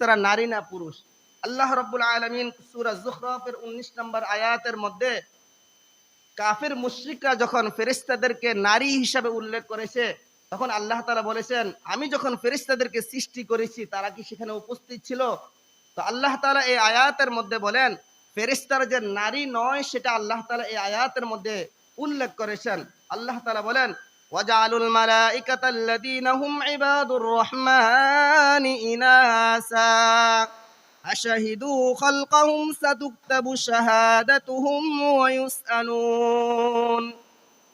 ফেরেশতারা নারী না পুরুষ। আল্লাহ রাব্বুল আলামিন সূরা যুখরাফের 19 নম্বর আয়াতের মধ্যে কাফের মুশরিকরা যখন ফেরেশতাদেরকে নারী হিসাবে উল্লেখ করেছে, তখন আল্লাহ তাআলা বলেছেন, আমি যখন ফেরিস্তাদেরকে সৃষ্টি করেছি, তারা কি সেখানে উপস্থিত ছিল? তো আল্লাহ তালা এই আয়াতের মধ্যে বলেন, ফেরেশতারা যে নারী নয়, সেটা আল্লাহ তালা এই আয়াতের মধ্যে উল্লেখ করেছেন। আল্লাহ তালা বলেন ওয়াজআলুল মালাইকাতাল্লাযীনা হুম ইবাদুর রহমানি ইনাসা أشهدوا خلقهم ستكتب شهادتهم ويسألون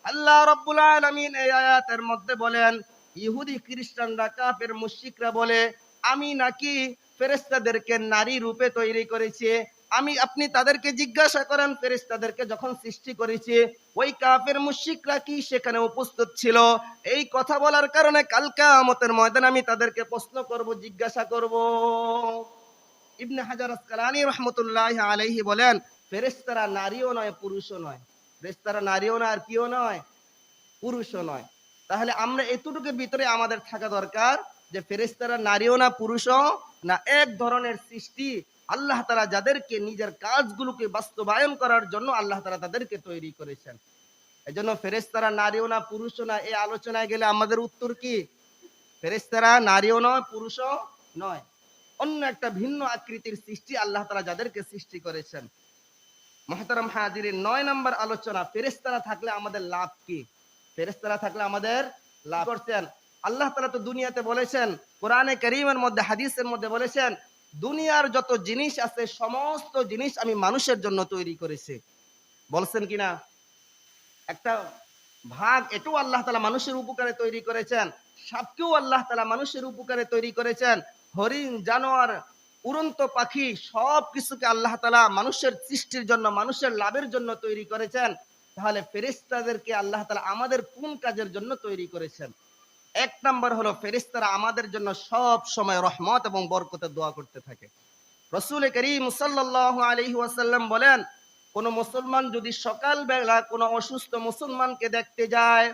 আল্লাহ রব্বুল আলামিন এই আয়াতের মধ্যে বলেন ইহুদি খ্রিস্টানরা কাফের মুশরিকরা বলে আমি নাকি ফেরেশতাদেরকে নারী রূপে তৈরি করেছি আমি আপনি তাদেরকে জিজ্ঞাসা করেন, ফেরেশতাদেরকে যখন সৃষ্টি করেছি, ওই কাফের মুশরিকরা কি সেখানে উপস্থিত ছিল? এই কথা বলার কারণে কাল কিয়ামতের ময়দানে আমি তাদেরকে প্রশ্ন করব, জিজ্ঞাসা করব। ইবনে হাজার আসকালানি রহমতুল্লাহ আলাইহি বলেন, ফেরেশতারা নারীও নয়, পুরুষও নয়। ফেরেশতারা নারীও নয় আর কিও নয়, পুরুষও নয়। তাহলে আমরা এতটুকুর ভিতরে আমাদের থাকা দরকার যে ফেরেশতারা নারীও না, পুরুষও না এক ধরনের সৃষ্টি আল্লাহ তারা যাদেরকে নিজের কাজগুলোকে বাস্তবায়ন করার জন্য আল্লাহ তারা তাদেরকে তৈরি করেছেন। এজন্য ফেরেশতারা নারীও না, পুরুষও না, এই আলোচনায় গেলে আমাদের উত্তর কি? ফেরেশতারা নারীও নয়, পুরুষও নয়। অন্য একটা ভিন্ন আকৃতির সৃষ্টি আল্লাহ তারা যাদেরকে সৃষ্টি করেছেন। মহতারাম হাজিরের নয় নম্বর আলোচনা ফেরেস্তারা থাকলে আমাদের লাভ কি? ফেরেস্তারা থাকলে আমাদের লাভ করছেন আল্লাহ তালা তো দুনিয়াতে বলেছেন, কোরআনে করিমের মধ্যে, হাদিসের মধ্যে বলেছেন, দুনিয়ার যত জিনিস আছে, সমস্ত জিনিস আমি মানুষের জন্য তৈরি করেছি। বলছেন কিনা একটা ভাগ এটাও আল্লাহ তালা মানুষের উপকারে তৈরি করেছেন, সাপকেও আল্লাহ তালা মানুষের উপকারে তৈরি করেছেন। হরিণ, জানোয়ার, উড়ন্ত পাখি সব কিছুকে আল্লাহ তালা মানুষের সৃষ্টির জন্য, মানুষের লাভের জন্য তৈরি করেছেন। তাহলে ফেরিস্তাদেরকে আল্লাহ তালা আমাদের কোন কাজের জন্য তৈরি করেছেন? এক নাম্বার হলো ফেরিস্তারা আমাদের জন্য সব সময় রহমত এবং বরকতের দোয়া করতে থাকে। রসুল করিম সাল্লাহ আলহি ওয়াসাল্লাম বলেন, কোন মুসলমান যদি সকালবেলা কোনো অসুস্থ মুসলমানকে দেখতে যায়,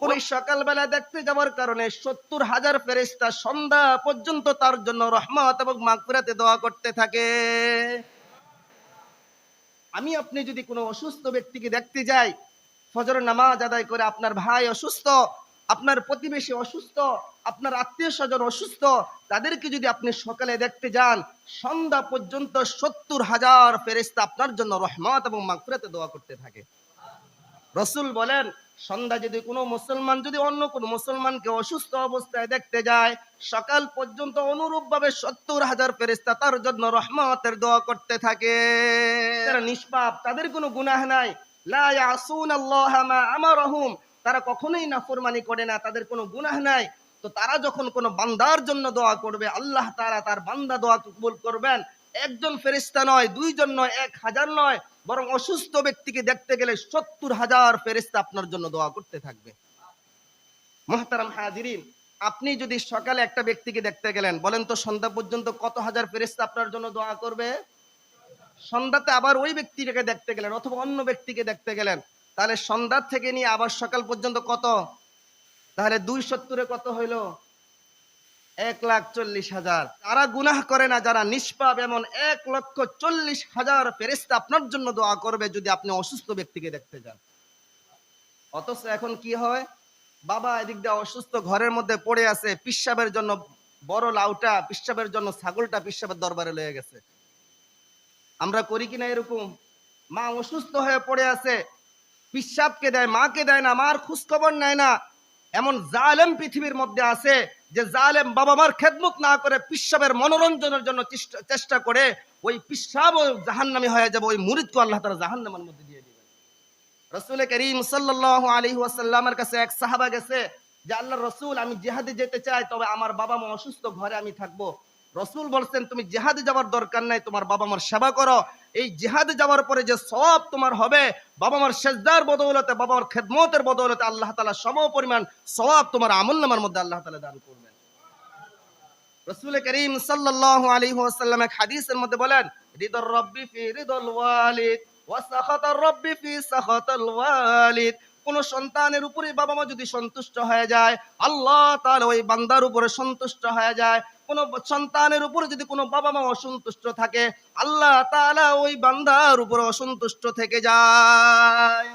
কোন সকালবেলা দেখতে যাওয়ার কারণে সত্তর হাজার ফেরেস্তা সন্ধ্যা পর্যন্ত তার জন্য রহমত এবং মাগফিরাতে দোয়া করতে থাকে। আমি আপনি যদি কোনো অসুস্থ ব্যক্তিকে দেখতে যাই ফজর নামাজ আদায় করে আপনার ভাই অসুস্থ আপনার প্রতিবেশী অসুস্থ, আপনার আত্মীয় স্বজন অসুস্থ, তাদেরকে যদি আপনি সকালে দেখতে যান, সন্ধ্যা পর্যন্ত সত্তর হাজার ফেরেস্তা আপনার জন্য রহমত এবং মাগফিরাতে দোয়া করতে থাকে। রসুল বলেন, সন্ধ্যা যদি কোনো মুসলমান, যদি অন্য কোনো মুসলমানকে অসুস্থ অবস্থায় দেখতে যায়, সকাল পর্যন্ত অনুরূপ ভাবে সত্তর হাজার ফেরেস্তা তার জন্য রহমতের দোয়া করতে থাকে। নিষ্পাপ, তাদের কোনো গুনাহ নাই। লা ইয়াসুন আল্লাহ মা আমারহুম তারা কখনোই নাফরমানি করে না, তাদের কোনো গুনাহ নাই। তো তারা যখন কোনো বান্দার জন্য দোয়া করবে, আল্লাহ তারা তার বান্দা দোয়া কবুল করবেন। একজন ফেরিস্তা নয়, দুইজন নয়, এক হাজার নয়, বরং অসুস্থ ব্যক্তিকে দেখতে গেলে সত্তর হাজার ফেরিস্তা আপনার জন্য দোয়া করতে থাকবে। মহতারাম হাজিরিন, আপনি যদি সকালে একটা ব্যক্তিকে দেখতে গেলেন, বলেন তো সন্ধ্যা পর্যন্ত কত হাজার ফেরিস্তা আপনার জন্য দোয়া করবে? সন্ধ্যাতে আবার ওই ব্যক্তিটাকে দেখতে গেলেন অথবা অন্য ব্যক্তিকে দেখতে গেলেন। তাহলে সন্ধ্যার থেকে নিয়ে আবার সকাল পর্যন্ত কত? তাহলে দুই সত্তরে কত হইল? এক লাখ চল্লিশ হাজার। তারা গুনাহ করে না, যারা নিষ্পাপ, এমন এক লক্ষ চল্লিশ হাজার ফেরেস্তা আপনার জন্য দোয়া করবে যদি আপনি অসুস্থ ব্যক্তিকে দেখতে যান। অথচ এখন কি হয়? বাবা এদিক দিয়ে অসুস্থ ঘরের মধ্যে পড়ে আছে, পিসাবের জন্য বড় লাউটা, পিসাবের জন্য ছাগলটা পিসাবের দরবারে লয়ে গেছে। আমরা করি কিনা এরকম? মা অসুস্থ হয়ে পড়ে আছে পিসাবকে দেয়, মাকে দেয় না, মার খোঁজ খবর নেয় না। এমন জালেম পৃথিবীর মধ্যে আছে যে জালেম বাবা মার খেদমত না করে পিসাবের মনোরঞ্জনের জন্য চেষ্টা- করে ওই পিসাব জাহান্নামি হয়ে যাবে, ওই মুরিদকে আল্লাহ তারা জাহান্নামের মধ্যে দিয়ে দিবেন। রসুল করিম সাল্লাহ আলী ওয়াসাল্লামের কাছে এক সাহাবা গেছে যে, আল্লাহ রসুল, আমি জেহাদে যেতে চাই, তবে আমার বাবা মা অসুস্থ, ঘরে আমি থাকব। রসুল বলছেন, তুমি জেহাদে যাওয়ার দরকার নাই, তোমার বাবা মার সেবা করো এই জেহাদে যাওয়ার পরে যে সব তোমার হবে বাবা মার সেজদার বদৌলতে বাবা মার খেদমতের বদৌলতে আল্লাহ তালা সম পরিমাণ সব তোমার আমল নামার মধ্যে আল্লাহ তালা দান করবেন। রসুল করিম সাল্লাহ আলী ওয়াসাল্লাম এক হাদিসের মধ্যে বলেন, রিদর রব্বি ফি রিদল ওয়ালিদ ওয়া সাখাতার রব্বি ফি সাখাতাল ওয়ালিদ। কোন সন্তানের উপরে বাবা মা যদি সন্তুষ্ট হয়ে যায়, আল্লাহ তাআলা ওই বান্দার উপরে সন্তুষ্ট হয়ে যায়। কোন সন্তানের উপরে যদি কোনো বাবা মা অসন্তুষ্ট থাকে, আল্লাহ তাআলা ওই বান্দার উপরে অসন্তুষ্ট থেকে যায়।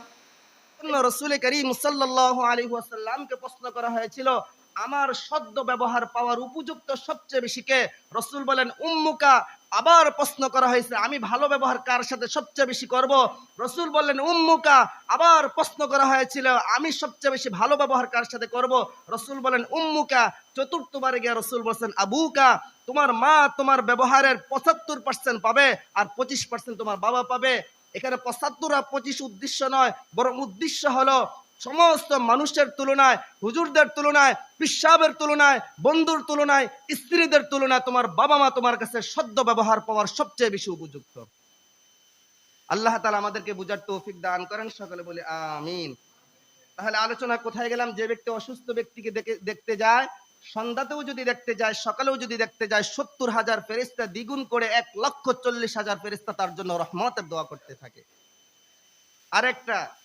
রসুল করিম সাল্লাল্লাহু আলাইহি ওয়াসাল্লামকে প্রশ্ন করা হয়েছিল, আমার সদ্য ব্যবহার পাওয়ার উপযুক্ত সবচেয়ে বেশি কে? রসুল বলেন, উম্মুকা আবার প্রশ্ন করা হয়েছে, আমি ভালো ব্যবহার কার সাথে সবচেয়ে বেশি করব? রসুল বললেন, উম্মুকা, আবার প্রশ্ন করা হয়েছিল, আমি সবচেয়ে বেশি ভালো ব্যবহার কার সাথে করব? রসুল বলেন, উম্মুকা, চতুর্থবারে গিয়ে রসুল বলছেন, আবুকা, তোমার মা তোমার ব্যবহারের পঁচাত্তর পার্সেন্ট পাবে আর পঁচিশ পার্সেন্ট তোমার বাবা পাবে। এখানে পঁচাত্তর আর পঁচিশ উদ্দেশ্য নয়, বরং উদ্দেশ্য হলো সমস্ত মানুষের তুলনায়, হুজুরদের তুলনায় পিসাবের তুলনায়, বন্ধুর তুলনায়, স্ত্রীদের তুলনায় তোমার বাবা মা তোমার কাছে সদ্য ব্যবহার পাওয়ার সবচেয়ে বেশি উপযুক্ত। আল্লাহ তালা আমাদেরকে বুঝার তৌফিক দান করেন, সকলে বলে আমিন। তাহলে আলোচনা কোথায় গেলাম? যে ব্যক্তি অসুস্থ ব্যক্তিকে দেখে- দেখতে যায়, সন্ধ্যাতেও যদি দেখতে যায়, সকালেও যদি দেখতে যায়, সত্তর হাজার ফেরিস্তা দ্বিগুণ করে এক লক্ষ চল্লিশ হাজার ফেরিস্তা তার জন্য রহমতের দোয়া করতে থাকে। আরেকটা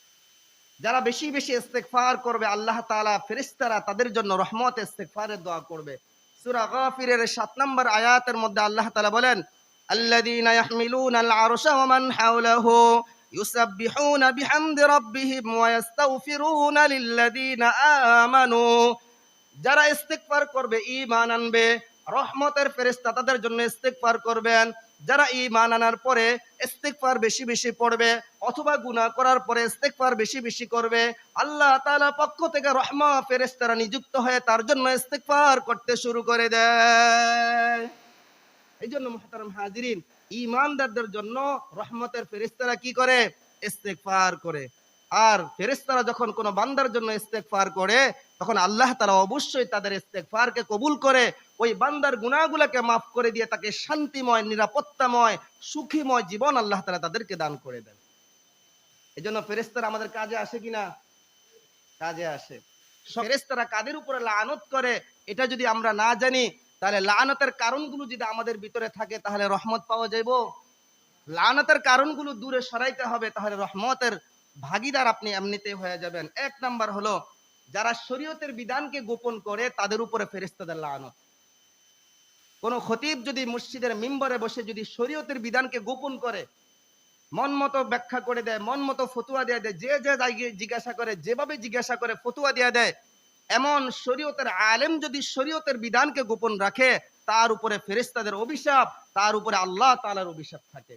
যারা বেশি বেশি ইস্তেগফার করবে, আল্লাহ তালা ফেরিস্তারা তাদের জন্য রহমত, ইস্তেগফারের দোয়া করবে। সূরা গাফিরের 7 নম্বর আয়াতের মধ্যে আল্লাহ তালা বলেন আরশা ওয়া মান হাওলাহু ইউসাব্বিহুনা বিহামদি রাব্বিহিম ওয়া ইস্তাগফিরুনা লিল্লাযীনা আমানু। যারা ইস্তেগফার করবে, ঈমান আনবে, রহমতের ফেরেশতা তাদের জন্য ইস্তেগফার করবেন। যারা ঈমান আনার পরে ইস্তেগফার বেশি বেশি পড়বে অথবা গুনাহ করার পরে ইস্তেগফার বেশি বেশি করবে, আল্লাহ তাআলা পক্ষ থেকে রহমা ফেরেশতারা নিযুক্ত হয়ে তার জন্য ইস্তেগফার করতে শুরু করে দেয়। এই জন্য মুহতারাম হাজিরিন, ঈমানদারদের জন্য রহমতের ফেরেশতারা কি করে? ইস্তেগফার করে। আর ফেরেশতারা যখন কোনো বান্দার জন্য ইস্তেগফার করে তখন আল্লাহ তারা অবশ্যই তাদের ইস্তেগফারকে কবুল করে ওই বান্দার গুনাহগুলোকে মাফ করে দিয়ে তাকে শান্তিময় নিরাপত্তাময় সুখীময় জীবন আল্লাহ তারা তাদেরকে দান করে দেন। এই জন্য ফেরেস্তারা আমাদের কাজে আসে কিনা কাজে আসে। ফেরেস্তারা কাদের উপরে লানত করে এটা যদি আমরা না জানি তাহলে লানতের কারণগুলো যদি আমাদের ভিতরে থাকে তাহলে রহমত পাওয়া যাইব। লানতের কারণগুলো দূরে সরাইতে হবে তাহলে রহমতের ভাগিদার আপনি এমনিতে হয়ে যাবেন। এক নাম্বার হলো যারা শরীয়তের বিধানকে গোপন করে, তাদের উপরে ফেরেস্তাদের লানত। কোন খতিব যদি মসজিদের মিম্বরে বসে যদি শরীয়তের বিধানকে গোপন করে, মন মতো ব্যাখ্যা করে দেয়, মন মতো ফতুয়া দিয়ে দেয়, যে যে জিজ্ঞাসা করে, যেভাবে জিজ্ঞাসা করে ফতুয়া দিয়ে দেয়, এমন শরীয়তের আলেম যদি শরীয়তের বিধানকে গোপন রাখে, তার উপরে ফেরেস্তাদের অভিশাপ, তার উপরে আল্লাহ তাআলার অভিশাপ থাকে।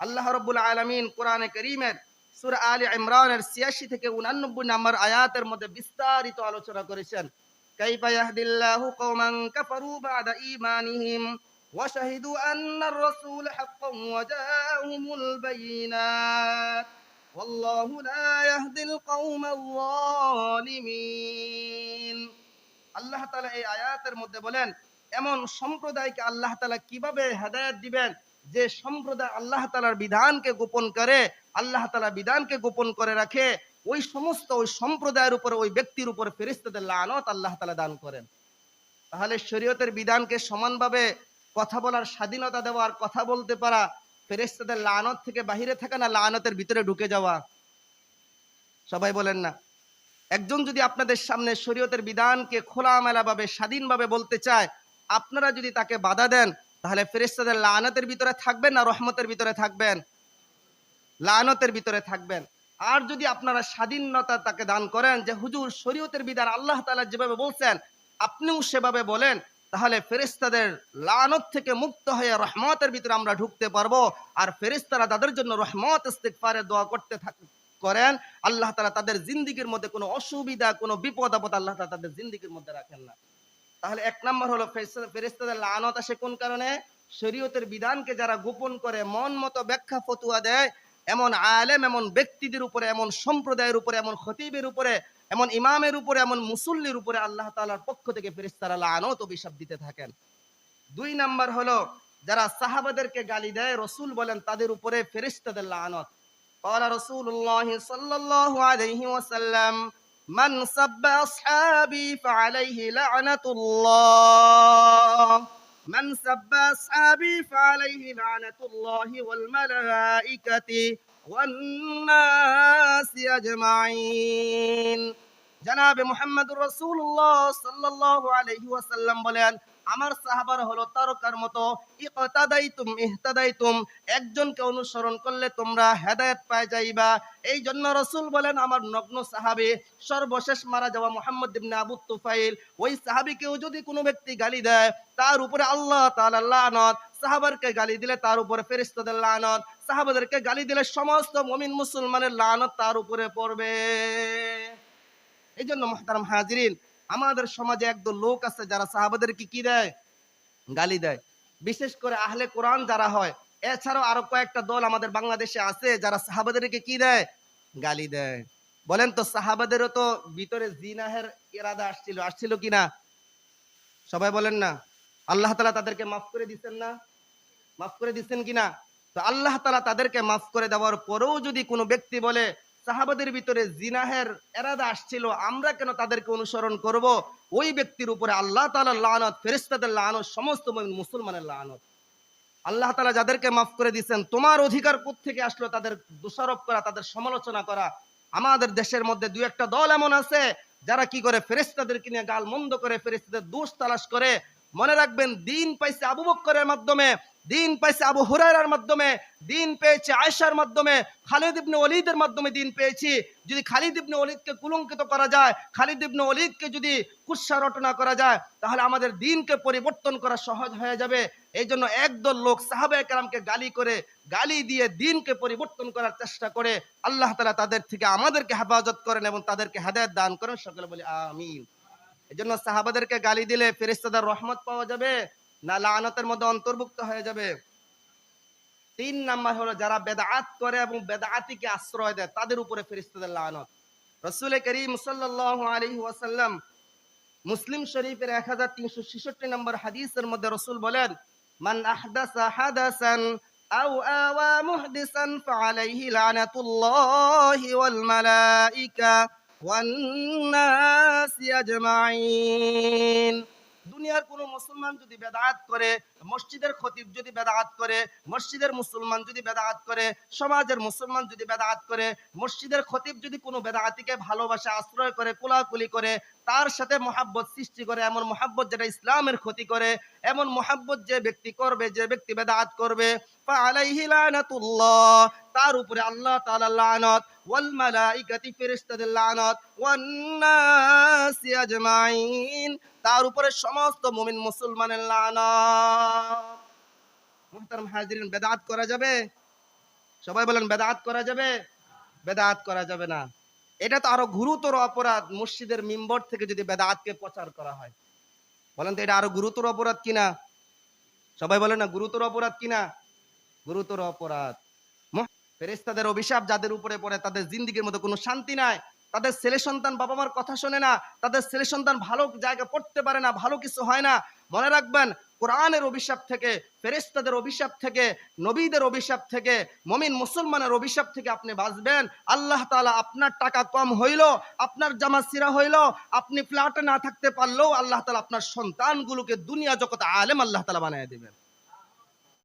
আল্লাহ রব্বুল আলামিন কোরআনে করিমের সূরা আলী ইমরানের 86 থেকে 89 নম্বর আয়াতের মধ্যে বিস্তারিত আলোচনা করেছেন كيف يهدي الله قوما كفروا بعد إيمانهم وشهدوا أن الرسول حق وجاءهم البينات والله لا يهدي القوم الظالمين আল্লাহ তাআলা এই আয়াতের মধ্যে বলেন এমন সম্প্রদায়কে আল্লাহ তাআলা কিভাবে হেদায়েত দিবেন যে সম্প্রদায় আল্লাহ তাআলার বিধানকে গোপন করে আল্লাহ তালা বিধানকে গোপন করে রাখে, ওই সমস্ত ওই সম্প্রদায়ের উপরে, ওই ব্যক্তির উপরে ফেরেশতাদের লানত আল্লাহ তাআলা দান করেন। তাহলে শরীয়তের বিধানকে সমানভাবে কথা বলার স্বাধীনতা দেওয়ার কথা বলতে পারা, ফেরেশতাদের লানত থেকে বাহিরে থাকা না লানতের ভিতরে ঢুকে যাওয়া? সবাই বলেন না। একজন যদি আপনাদের সামনে শরীয়তের বিধানকে খোলামেলাভাবে, স্বাধীনভাবে বলতে চায়, আপনারা যদি তাকে বাধা দেন, তাহলে ফেরেশতাদের লানতের ভিতরে থাকবেন না রহমতের ভিতরে থাকবেন? লানতের ভিতরে থাকবেন। আর যদি আপনারা স্বাধীনতা তাকে দান করেন যে, হুজুর, শরীয়তের বিধান আল্লাহ তাআলা যেভাবে বলছেন, আপনিও সেভাবে বলেন, তাহলে ফেরেশতাদের লানত থেকে মুক্ত হয়ে রহমতের ভিতরে আমরা ঢুকতে পারব। আর ফেরেশতারা তাদের জন্য রহমত, ইস্তিগফারের দোয়া করতে থাক, করেন। আল্লাহ তালা তাদের জিন্দিগির মধ্যে কোনো অসুবিধা, কোনো বিপদ, আপদ আল্লাহ তাআলা তাদের জিন্দিগির মধ্যে রাখেন না। তাহলে এক নম্বর হলো ফেরিস্তাদের লানত আসে কোন কারণে? শরীয়তের বিধানকে যারা গোপন করে, মন মতো ব্যাখ্যা, ফতুয়া দেয় এমন আলেম এমন ব্যক্তিদের উপরে এমন সম্প্রদায়ের উপরে এমন খতিবের উপরে এমন ইমামের উপরে এমন মুসল্লির উপরে আল্লাহ তাআলার পক্ষ থেকে ফেরেশতারা লানত অভিশাপ দিতে থাকেন দুই নাম্বার হলো যারা সাহাবাদেরকে গালি দেয় রসুল বলেন তাদের উপরে ফেরেশতাদের লানত قال رسول الله صلى الله عليه وسلم من سب أصحابي فعليه لعنة الله من سب أصحابي فعليه لعنة الله والملائكة والناس أجمعين জনাবে মুহাম্মদুর রাসূলুল্লাহ সাল্লাল্লাহু আলাইহি ওয়াসাল্লাম বলেন আমার সাহাবার হলো তারকার মতো, ইকতাদাইতুম ইহতাদাইতুম, একজনকে অনুসরণ করলে তোমরা হেদায়েত পায় যাইবা। এই জন্য রসুল বলেন, আমার নগ্ন সাহাবী সর্বশেষ মারা যাওয়া মোহাম্মদ ইবনে আবু তুফাইল, ওই সাহাবীকেও যদি কোনো ব্যক্তি গালি দেয়, তার উপরে আল্লাহ তাআলা লানত। সাহাবারকে গালি দিলে তার উপরে ফেরেশতাদের লানত। সাহাবাদেরকে গালি দিলে সমস্ত মুমিন মুসলমানের লানত তার উপরে পড়বে। এই জন্য মহতারাম হাজিরিন আমাদের সমাজে একদল লোক আছে যারা সাহাবাদেরকে কি দেয়? গালি দেয়। বিশেষ করে আহলে কোরআন যারা হয়, এছাড়াও আরও কয়েকটা দল আমাদের বাংলাদেশে আছে যারা সাহাবাদেরকে কি দেয়? গালি দেয়। বলেন তো, সাহাবাদেরও তো ভিতরে জিনাহের ইরাদা আসছিল আসছিল কিনা? সবাই বলেন না। আল্লাহ তালা তাদেরকে মাফ করে দিচ্ছেন না? মাফ করে দিচ্ছেন কিনা? তো আল্লাহ তালা তাদেরকে মাফ করে দেওয়ার পরেও যদি কোনো ব্যক্তি বলে সাহাবাদের ভিতরে জিনাহের এরাদা আসছিল, আমরা কেন তাদেরকে অনুসরণ করব? ওই ব্যক্তির উপরে আল্লাহ তালা লানত ফেরিস্তাদের লানত, সমস্ত মুসলমানের লানত। আল্লাহ তালা যাদেরকে মাফ করে দিচ্ছেন তোমার অধিকার থেকে আসলো? তাদের দোষারোপ করা, তাদের সমালোচনা করা। আমাদের দেশের মধ্যে দু একটা দল এমন আছে, যারা কি করে ফেরেস্তাদেরকে নিয়ে গাল মন্দ করে ফেরেস্তাদের দোষ তালাশ করে। মনে রাখবেন, দিন পাইছে আবু বক্করের মাধ্যমে। দিন পাইছে আবু হুরায়রার মাধ্যমে, দিন পেয়েছে আয়েশার মাধ্যমে, খালিদ ইবনে ওলিদের মাধ্যমে দিন পেয়েছি। যদি খালিদ ইবনে ওলিদকে কুলঙ্কিত করা যায়, খালিদ ইবনে ওলিদকে যদি কুৎসা রটনা করা যায়, তাহলে আমাদের দিনকে পরিবর্তন করা সহজ হয়ে যাবে। এই জন্য একদল লোক সাহাবে কালামকে গালি করে, গালি দিয়ে দিনকে পরিবর্তন করার চেষ্টা করে, আল্লাহ তালা তাদের থেকে আমাদেরকে হেফাজত করেন এবং তাদেরকে হেদায়ত দান করেন। সকলে বলি, আমিন। এই জন্য সাহাবাদেরকে গালি দিলে ফেরিস্তাদের রহমত পাওয়া যাবে। না লানতের মধ্যে অন্তর্ভুক্ত হয়ে যাবে। তিন নাম্বার হলো যারা বেদাত করে এবং বেদাতিকে আশ্রয় দেয়, তাদের উপরে ফেরিস্তাদের লানত। রসুল করিম সাল্লাল্লাহু আলাইহি ওয়াসাল্লাম মুসলিম শরীফের এক হাজার তিনশো ছেষট্টি নম্বর হাদিসের মধ্যে রসুল বলেন, মান আহদাসা হাদাসান আও আওয়া মুহদিসান ফালাইহি লানাতুল্লাহি ওয়াল মালাইকা ওয়ান নাসি আজমাইন। দুনিয়ার কোন মুসলমান যদি বেদাত করে, মসজিদের খতিব যদি বেদাত করে, মসজিদের মুসলমান যদি বেদাত করে, সমাজের মুসলমান যদি বেদাত করে, মসজিদের খতিব যদি কোনো বেদাতিকে ভালোবাসা, আশ্রয় করে, কোলাকুলি করে, তার সাথে মহাব্বত সৃষ্টি করে, এমন মহাব্বত যেটা ইসলামের ক্ষতি করে, এমন মহাব্বত যে ব্যক্তি করবে, যে ব্যক্তি বেদাত করবে তার উপরে আল্লাহ তাআলা লানত তার উপরে সমস্ত মুমিন মুসলমানের লানত। হাজিরিন, বেদাত করা যাবে? সবাই বলেন, বেদাত করা যাবে? বেদাত করা যাবে না। এটা তো আরও গুরুতর অপরাধ, মসজিদের মিম্বর থেকে যদি বেদাতকে প্রচার করা হয়। বলেন তো, এটা আরও গুরুতর অপরাধ কিনা? সবাই বলেন না, গুরুতর অপরাধ কিনা? গুরুতর অপরাধ। ফেরেশতাদের অভিশাপ যাদের উপরে পড়ে, তাদের জিন্দিগির মধ্যে কোনো শান্তি নাই। তাদের ছেলে সন্তান বাবা মার কথা শোনে না, তাদের ছেলে সন্তান ভালো জায়গায় পড়তে পারে না, ভালো কিছু হয় না। মনে রাখবেন, কোরআনের অভিশাপ থেকে, ফেরেশতাদের অভিশাপ থেকে, নবীদের অভিশাপ থেকে, মমিন মুসলমানের অভিশাপ থেকে আপনি বাঁচবেন। আল্লাহ তালা আপনার টাকা কম হইল, আপনার জামা সিরা হইল, আপনি ফ্ল্যাটে না থাকতে পারলেও আল্লাহ তালা আপনার সন্তানগুলোকে দুনিয়া জগতে আলেম আল্লাহ তালা বানিয়ে দেবেন।